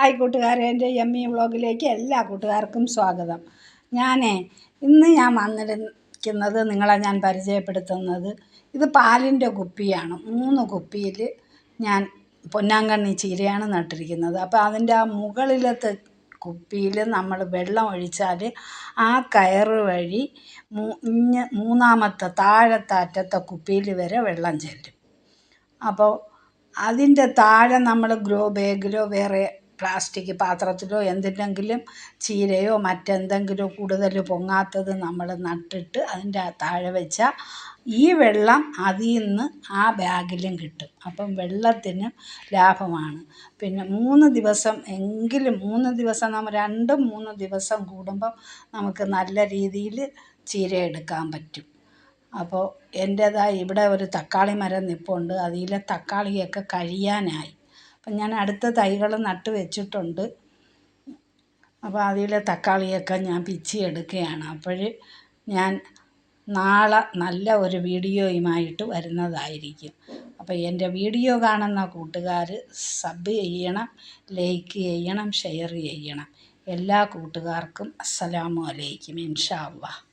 Hi കൂട്ടുകാരെ എന്റെ M E വ്ളോഗിലേക്ക് എല്ലാ കൂട്ടുകാർക്കും സ്വാഗതം. ഞാനേ ഇന്ന് ഞാൻ വന്നിരിക്കുന്നത് നിങ്ങളെ ഞാൻ പരിചയപ്പെടുത്തുന്നത്. ഇത് പാലിന്റെ കുപ്പിയാണ്. മൂന്ന് കുപ്പിയിൽ ഞാൻ പൊന്നാങ്കണ്ണി ചീരയാണ് നട്ടിരിക്കുന്നത്. അപ്പോൾ അതിന്റെ ആ മുകളിലത്തെ കുപ്പിയിൽ നമ്മൾ വെള്ളം ഒഴിച്ചാൽ ആ കയറ് വഴി മൂന്ന് മൂന്നാമത്തെ താഴത്തെ അറ്റത്തെ കുപ്പിയിൽ വരെ വെള്ളം ചെല്ലും. അപ്പോൾ അതിന്റെ താഴെ നമ്മൾ ഗ്രോ ബാഗിലോ വേറെ പ്ലാസ്റ്റിക് പാത്രത്തിലോ എന്തിലെങ്കിലും ചീരയോ മറ്റെന്തെങ്കിലും കൂടുതൽ പൊങ്ങാത്തത് നമ്മൾ നട്ടിട്ട് അതിന്റെ താഴെ വെച്ചാൽ ഈ വെള്ളം അതിൽ നിന്ന് ആ ബാഗിലും കിട്ടും. അപ്പം വെള്ളത്തിന് ലാഭമാണ്. പിന്നെ മൂന്ന് ദിവസം എങ്കിലും മൂന്ന് ദിവസം നമ്മൾ രണ്ട് മൂന്ന് ദിവസം കൂടുമ്പം നമുക്ക് നല്ല രീതിയിൽ ചീര എടുക്കാൻ പറ്റും. അപ്പോൾ എന്റേതായി ഇവിടെ ഒരു തക്കാളി മരം നിൽപ്പുണ്ട് അതിലെ തക്കാളിയൊക്കെ കഴിയാനായി. അപ്പം ഞാൻ അടുത്ത തൈകൾ നട്ട് വെച്ചിട്ടുണ്ട്. അപ്പോൾ അതിലെ തക്കാളിയൊക്കെ ഞാൻ പിച്ചി എടുക്കുകയാണ്. അപ്പോൾ ഞാൻ നാളെ നല്ല ഒരു വീഡിയോയുമായിട്ട് വരുന്നതായിരിക്കും. അപ്പോൾ എന്റെ വീഡിയോ കാണുന്ന കൂട്ടുകാർ സബ് ചെയ്യണം ലൈക്ക് ചെയ്യണം ഷെയർ ചെയ്യണം. എല്ലാ കൂട്ടുകാർക്കും അസ്സലാമു അലൈക്കും ഇൻഷാ അള്ളാഹ്